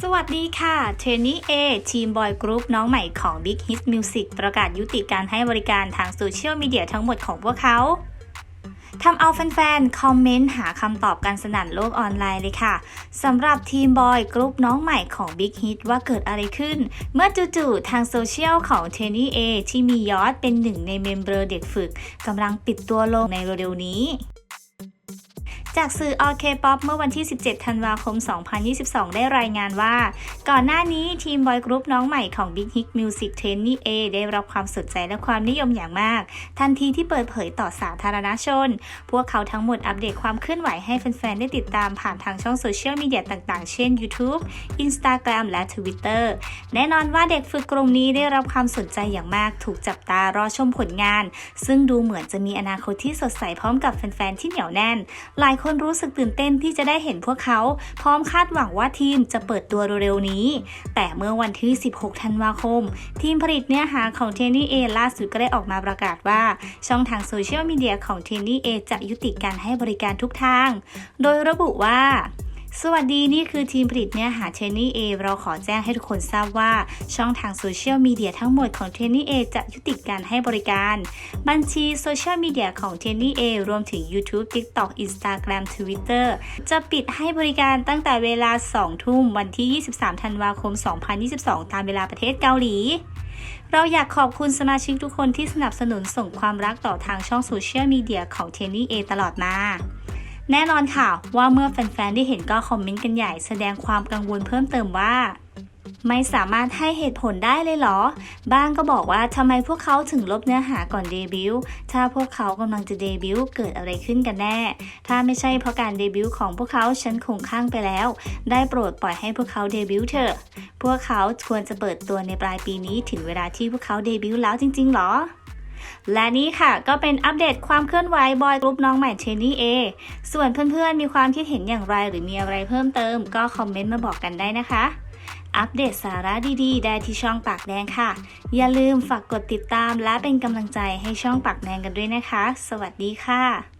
สวัสดีค่ะเทรนนี่เอทีมบอยกรุ๊ปน้องใหม่ของ Big Hit Music ประกาศยุติการให้บริการทางโซเชียลมีเดียทั้งหมดของพวกเขาทำเอาแฟนๆ คอมเมนต์หาคำตอบกันสนั่นโลกออนไลน์เลยค่ะสำหรับทีมบอยกรุ๊ปน้องใหม่ของ Big Hit ว่าเกิดอะไรขึ้น เมื่อจู่ๆ ทางโซเชียลของเทนนี่เอที่มียอดเป็นหนึ่งในเมมเบอร์เด็กฝึกกำลังปิดตัวลงในเร็วๆนี้ จากสื่ออเคป๊อปเมื่อวันที่ 17 ธันวาคม 2022 ได้รายงานว่า ก่อนหน้านี้ทีมบอยกรุ๊ปน้องใหม่ของ Big Hit Music t r a i n e e A ได้รับความสนใจและความนิยมอย่างมาก ทันทีที่เปิดเผยต่อสาธารณชน พวกเขาทั้งหมดอัปเดตความเคลื่อนไหวให้แฟนๆ ได้ติดตามผ่านทางช่องโซเชียลมีเดียต่างๆ เช่น YouTube Instagram และ Twitter แน่นอนว่าเด็กฝึกกลุ่มนี้ได้รับความสนใจอย่างมาก ถูกจับตารอชมผลงาน ซึ่งดูเหมือนจะมีอนาคตที่สดใสพร้อมกับแฟนๆ ที่เหนียวแน่น หลายคนรู้สึกตื่นเต้นที่จะได้เห็นพวกเขา พร้อมคาดหวังว่าทีมจะเปิดตัวเร็วๆนี้ แต่เมื่อวันที่ 16 ธันวาคม ทีมผลิตเนื้อหาของเทนนี่เอล่าสุดก็ได้ออกมาประกาศว่า ช่องทางโซเชียลมีเดียของเทนนี่เอจะยุติการให้บริการทุกทาง โดยระบุว่า สวัสดีนี่คือทีมผลิตเนื้อหาเทนนี่เอเราขอแจ้งให้ทุกคนทราบว่า ช่องทางโซเชียลมีเดียทั้งหมดของเทนนี่เอจะยุติการให้บริการ บัญชีโซเชียลมีเดียของเทนนี่เอรวมถึง YouTube TikTok Instagram Twitter จะปิดให้บริการตั้งแต่เวลา 2 ทุ่มวันที่ 23 ธันวาคม 2022 ตามเวลาประเทศเกาหลีเราอยากขอบคุณสมาชิกทุกคนที่สนับสนุนส่งความรักต่อทางช่องโซเชียลมีเดียของเทนนี่เอตลอดมา แน่นอนค่ะว่าเมื่อแฟนๆ ได้เห็นก็คอมเมนต์กันใหญ่แสดงความกังวลเพิ่มเติมว่า ไม่สามารถให้เหตุผลได้เลยเหรอ บ้างก็บอกว่าทำไมพวกเขาถึงลบเนื้อหาก่อนเดบิวต์ถ้าพวกเขากำลังจะเดบิวต์เกิดอะไรขึ้นกันแน่ ถ้าไม่ใช่เพราะการเดบิวต์ของพวกเขาฉันคงข้างไปแล้ว ได้โปรดปล่อยให้พวกเขาเดบิวต์เถอะ พวกเขาควรจะเปิดตัวในปลายปีนี้ถึงเวลาที่พวกเขาเดบิวต์แล้วจริงๆหรอ และนี่ค่ะก็เป็นอัปเดตความเคลื่อนไหวบอยกรุ๊ปน้องใหม่เทนนี่เอส่วนเพื่อนๆ มีความคิดเห็นอย่างไรหรือมีอะไรเพิ่มเติม ก็คอมเมนต์มาบอกกันได้นะคะ อัปเดตสาระดีๆ ได้ที่ช่องปากแดงค่ะ อย่าลืมฝากกดติดตามและเป็นกำลังใจให้ช่องปากแดงกันด้วยนะคะ สวัสดีค่ะ